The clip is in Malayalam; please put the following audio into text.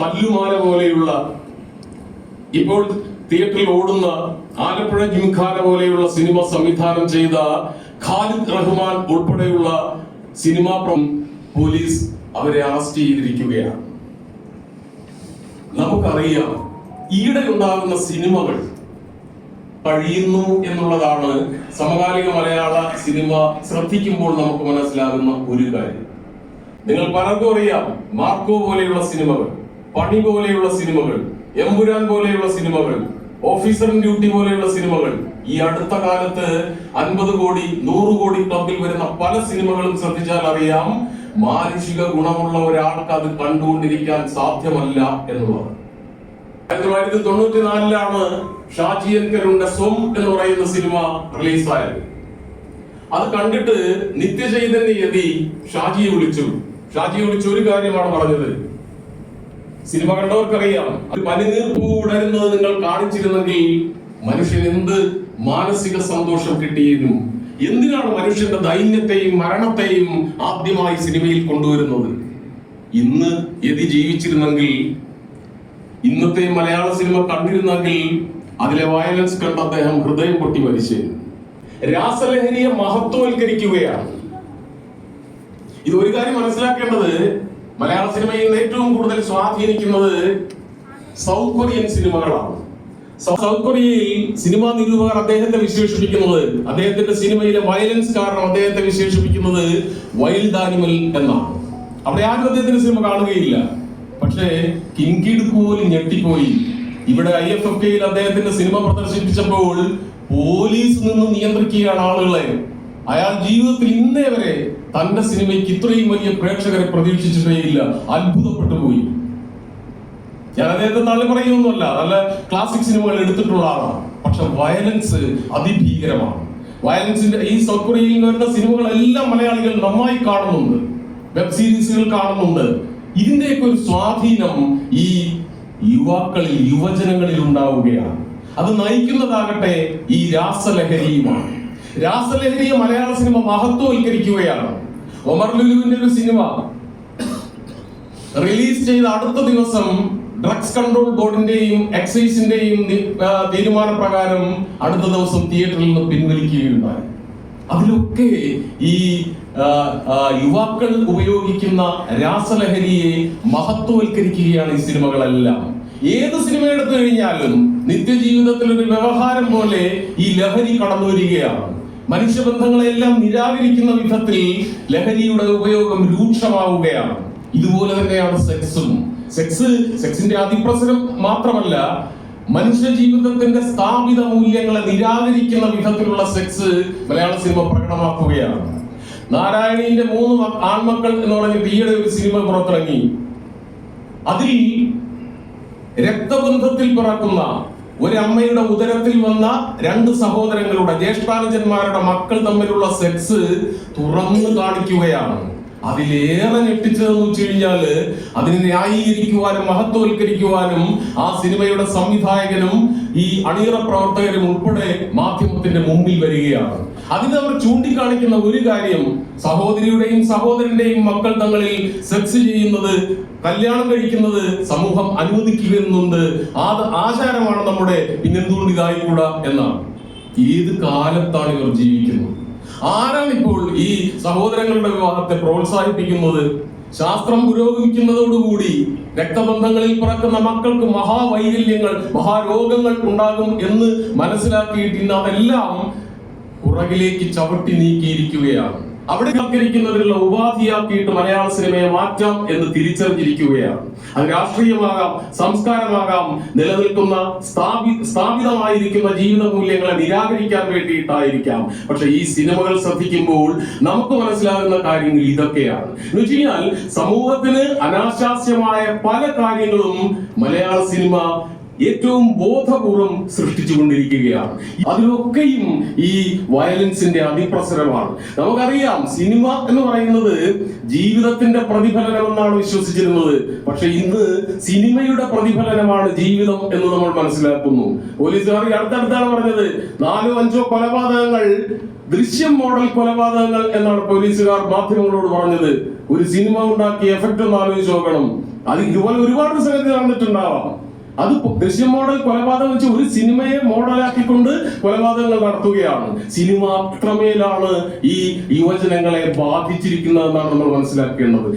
തല്ലുമാല പോലെയുള്ള ഇപ്പോൾ തിയേറ്ററിൽ ഓടുന്ന ആലപ്പുഴ ജിംഖാന പോലെയുള്ള സിനിമ സംവിധാനം ചെയ്ത ഖാലിദ് റഹ്മാൻ ഉൾപ്പെടെയുള്ള സിനിമാ പോലീസ് അവരെ അറസ്റ്റ് ചെയ്തിരിക്കുകയാണ്. നമുക്കറിയാം ഈയിടെ ഉണ്ടാകുന്ന സിനിമകൾ കഴിയുന്നു എന്നുള്ളതാണ് സമകാലിക മലയാള സിനിമ ശ്രദ്ധിക്കുമ്പോൾ നമുക്ക് മനസ്സിലാകുന്ന ഒരു കാര്യം. നിങ്ങൾ പലർക്കും അറിയാം മാർക്കോ പോലെയുള്ള സിനിമകൾ പണി പോലെയുള്ള സിനിമകൾ എമ്പുരാൻ പോലെയുള്ള സിനിമകൾ ഓഫീസർ ഡ്യൂട്ടി പോലെയുള്ള സിനിമകൾ ഈ അടുത്ത കാലത്ത് അൻപത് കോടി നൂറ് കോടി ക്ലബിൽ വരുന്ന പല സിനിമകളും ശ്രദ്ധിച്ചാൽ അറിയാം മാനുഷിക ഗുണമുള്ള ഒരാൾക്ക് അത് കണ്ടുകൊണ്ടിരിക്കാൻ സാധ്യമല്ല എന്നുള്ളത്. ആയിരത്തി തൊള്ളായിരത്തി തൊണ്ണൂറ്റി നാലിലാണ് ഷാജി എൻ കരുണിന്റെ സ്വം എന്ന് പറയുന്ന സിനിമ റിലീസായത്. അത് കണ്ടിട്ട് നിത്യചൈതന്യ യതി ഷാജിയെ വിളിച്ചു. ഷാജിയെ വിളിച്ചു ഒരു കാര്യമാണ് പറഞ്ഞത്. സിനിമ കണ്ടവർക്കറിയാം. അത് പനിനീർപ്പൂ ഉടരുന്നത് നിങ്ങൾ കാണിച്ചിരുന്നെങ്കിൽ മനുഷ്യൻ എന്ത് മാനസിക സന്തോഷം കിട്ടിയിരുന്നു? എന്തിനാണ് മനുഷ്യന്റെ ദൈന്യത്തെയും മരണത്തെയും ആദ്യമായി സിനിമയിൽ കൊണ്ടുവരുന്നത്? ഇന്ന് യതി ജീവിച്ചിരുന്നെങ്കിൽ ഇന്നത്തെ മലയാള സിനിമ കണ്ടിരുന്നെങ്കിൽ അതിലെ വയലൻസ് കണ്ട അദ്ദേഹം ഹൃദയം പൊട്ടി മരിച്ചു. രാസലഹരിയെ മഹത്വവൽക്കരിക്കുകയാണ്. ഇത് ഒരു കാര്യം മനസ്സിലാക്കേണ്ടത് മലയാള സിനിമയിൽ ഏറ്റവും കൂടുതൽ സ്വാധീനിക്കുന്നത് സൗത്ത് കൊറിയൻ സിനിമകളാണ്. സൗത്ത് കൊറിയയിൽ സിനിമാ നിരൂപകർ അദ്ദേഹത്തെ വിശേഷിപ്പിക്കുന്നത് അദ്ദേഹത്തിന്റെ സിനിമയിലെ വയലൻസ് കാരണം അദ്ദേഹത്തെ വിശേഷിപ്പിക്കുന്നത് വൈൽഡ് ആനിമൽ എന്നാണ്. അവിടെ ആരും അദ്ദേഹത്തിന്റെ സിനിമ കാണുകയില്ല. പക്ഷേ കിങ്കിഡ് പോലും ഞെട്ടിപ്പോയി. ഇവിടെ ഐ എഫ് എഫ് കെയിൽ അദ്ദേഹത്തിന്റെ സിനിമ പ്രദർശിപ്പിച്ചപ്പോൾ പോലീസ് നിന്ന് നിയന്ത്രിക്കുകയാണ് ആളുകളെ. അയാൾ ജീവിതത്തിൽ ഇന്നേ വരെ തന്റെ സിനിമയ്ക്ക് ഇത്രയും വലിയ പ്രേക്ഷകരെ പ്രതീക്ഷിച്ചിട്ടേയില്ല. അത്ഭുതപ്പെട്ടു പോയി. ഞാൻ അദ്ദേഹത്തെ തള്ളി പറയുന്നൊന്നുമല്ല. നല്ല ക്ലാസിക് സിനിമകൾ എടുത്തിട്ടുള്ള ആളാണ്. പക്ഷെ വയലൻസ് അതിഭീകരമാണ്. വയലൻസിന്റെ ഈ സൗത്ത് കൊറിയയിൽ വരുന്ന സിനിമകളെല്ലാം മലയാളികൾ നന്നായി കാണുന്നുണ്ട്. വെബ് സീരീസുകൾ കാണുന്നുണ്ട്. ഇതിന്റെയൊക്കെ ഒരു സ്വാധീനം ഈ യുവാക്കളിൽ യുവജനങ്ങളിൽ ഉണ്ടാവുകയാണ് അത് നയിക്കുന്നതാകട്ടെ ഈ രാസലഹരിയുമാണ്. രാസലഹരിയെ മലയാള സിനിമ മഹത്വവൽക്കരിക്കുകയാണ്. ഒമർ ലുലുവിന്റെ ഒരു സിനിമ റിലീസ് ചെയ്ത അടുത്ത ദിവസം ഡ്രഗ്സ് കൺട്രോൾ ബോർഡിന്റെയും എക്സൈസിന്റെയും തീരുമാനപ്രകാരം അടുത്ത ദിവസം തിയേറ്ററിൽ നിന്ന് പിൻവലിക്കുകയുണ്ടായി. അതിലൊക്കെ ഈ യുവാക്കൾ ഉപയോഗിക്കുന്ന രാസലഹരിയെ മഹത്വവൽക്കരിക്കുകയാണ് ഈ സിനിമകളെല്ലാം. ഏത് സിനിമ എടുത്തു കഴിഞ്ഞാലും നിത്യജീവിതത്തിൽ ഒരു വ്യവഹാരം പോലെ ഈ ലഹരി കടന്നു വരികയാണ് മനുഷ്യബന്ധങ്ങളെല്ലാം നിരാകരിക്കുന്ന വിധത്തിൽ ലഹരിയുടെ ഉപയോഗം രൂക്ഷമാവുകയാണ്. ഇതുപോലെ തന്നെയാണ് സെക്സും. സെക്സ് സെക്സിന്റെ അതിപ്രസരം മാത്രമല്ല മനുഷ്യ ജീവിതത്തിന്റെ സ്ഥാപിത മൂല്യങ്ങളെ നിരാകരിക്കുന്ന വിധത്തിലുള്ള സെക്സ് മലയാള സിനിമ പ്രകടമാക്കുകയാണ്. നാരായണീന്റെ മൂന്ന് മക്ക- ആൺമക്കൾ എന്ന് പറഞ്ഞിട്ട് ഈയിടെ ഒരു സിനിമ പുറത്തിറങ്ങി. അതിൽ രക്തബന്ധത്തിൽ പിറക്കുന്ന ഒരമ്മയുടെ ഉദരത്തിൽ വന്ന രണ്ട് സഹോദരങ്ങളുടെ ജ്യേഷ്ഠാനുജന്മാരുടെ മക്കൾ തമ്മിലുള്ള സെക്സ് തുറന്നു കാണിക്കുകയാണ്. അതിലേറെ ഞെട്ടിച്ചതെന്ന് വെച്ച് കഴിഞ്ഞാൽ അതിനെ ന്യായീകരിക്കുവാനും മഹത്വവൽക്കരിക്കുവാനും ആ സിനിമയുടെ സംവിധായകനും ഈ അണിയറ പ്രവർത്തകരും ഉൾപ്പെടെ മാധ്യമത്തിന്റെ മുമ്പിൽ വരികയാണ്. അതിന് അവർ ചൂണ്ടിക്കാണിക്കുന്ന ഒരു കാര്യം സഹോദരിയുടെയും സഹോദരന്റെയും മക്കൾ തങ്ങളിൽ സെക്സ് ചെയ്യുന്നത് കല്യാണം കഴിക്കുന്നത് സമൂഹം അനുവദിക്കുന്നുണ്ട് ആ ആചാരമാണ് നമ്മുടെ പിന്നെന്തുകൊണ്ട് ഇതായിക്കൂടാ എന്നാണ്. ഏത് കാലത്താണ് ഇവർ ജീവിക്കുന്നത്? ആരാണ് ഇപ്പോൾ ഈ സഹോദരങ്ങളുടെ വിവാഹത്തെ പ്രോത്സാഹിപ്പിക്കുന്നത്? ശാസ്ത്രം പുരോഗമിക്കുന്നതോടുകൂടി രക്തബന്ധങ്ങളിൽ പിറക്കുന്ന മക്കൾക്ക് മഹാവൈകല്യങ്ങൾ മഹാരോഗങ്ങൾ ഉണ്ടാകും എന്ന് മനസ്സിലാക്കിയിട്ട് ഇന്ന് അതെല്ലാം പുറകിലേക്ക് ചവിട്ടി നീക്കിയിരിക്കുകയാണ്. അവിടെ വൽക്കരിക്കുന്നതിനുള്ള ഉപാധിയാക്കിയിട്ട് മലയാള സിനിമയെ മാറ്റാം എന്ന് തിരിച്ചറിഞ്ഞിരിക്കുകയാണ്. അത് രാഷ്ട്രീയമാകാം സംസ്കാരമാകാം നിലനിൽക്കുന്ന സ്ഥാപി സ്ഥാപിതമായിരിക്കുന്ന ജീവിത മൂല്യങ്ങളെ നിരാകരിക്കാൻ വേണ്ടിയിട്ടായിരിക്കാം. പക്ഷെ ഈ സിനിമകൾ ശ്രദ്ധിക്കുമ്പോൾ നമുക്ക് മനസ്സിലാകുന്ന കാര്യങ്ങൾ ഇതൊക്കെയാണ്. എന്ന് വെച്ച് കഴിഞ്ഞാൽ സമൂഹത്തിന് അനാശാസ്യമായ പല കാര്യങ്ങളും മലയാള സിനിമ ഏറ്റവും ബോധപൂർവം സൃഷ്ടിച്ചുകൊണ്ടിരിക്കുകയാണ്. അതിലൊക്കെയും ഈ വയലൻസിന്റെ അതിപ്രസരമാണ്. നമുക്കറിയാം സിനിമ എന്ന് പറയുന്നത് ജീവിതത്തിന്റെ പ്രതിഫലനം എന്നാണ് വിശ്വസിച്ചിരുന്നത്. പക്ഷെ ഇന്ന് സിനിമയുടെ പ്രതിഫലനമാണ് ജീവിതം എന്ന് നമ്മൾ മനസ്സിലാക്കുന്നു. പോലീസുകാർ അടുത്തടുത്താണ് പറഞ്ഞത് നാലോ അഞ്ചോ കൊലപാതകങ്ങൾ ദൃശ്യം മോഡൽ കൊലപാതകങ്ങൾ എന്നാണ് പോലീസുകാർ മാധ്യമങ്ങളോട് പറഞ്ഞത്. ഒരു സിനിമ ഉണ്ടാക്കിയ എഫക്ട് ഒന്ന് ആലോചിച്ച് നോക്കണം. അത് ഇതുപോലെ ഒരുപാട് സംഗതി നടന്നിട്ടുണ്ടാവാം. അത് ദൃശ്യ മോഡൽ കൊലപാതകം വെച്ച് ഒരു സിനിമയെ മോഡലാക്കിക്കൊണ്ട് കൊലപാതകങ്ങൾ നടത്തുകയാണ്. സിനിമ അത്രമേലാണ് ഈ യുവജനങ്ങളെ ബാധിച്ചിരിക്കുന്നതെന്നാണ് നമ്മൾ മനസ്സിലാക്കേണ്ടത്.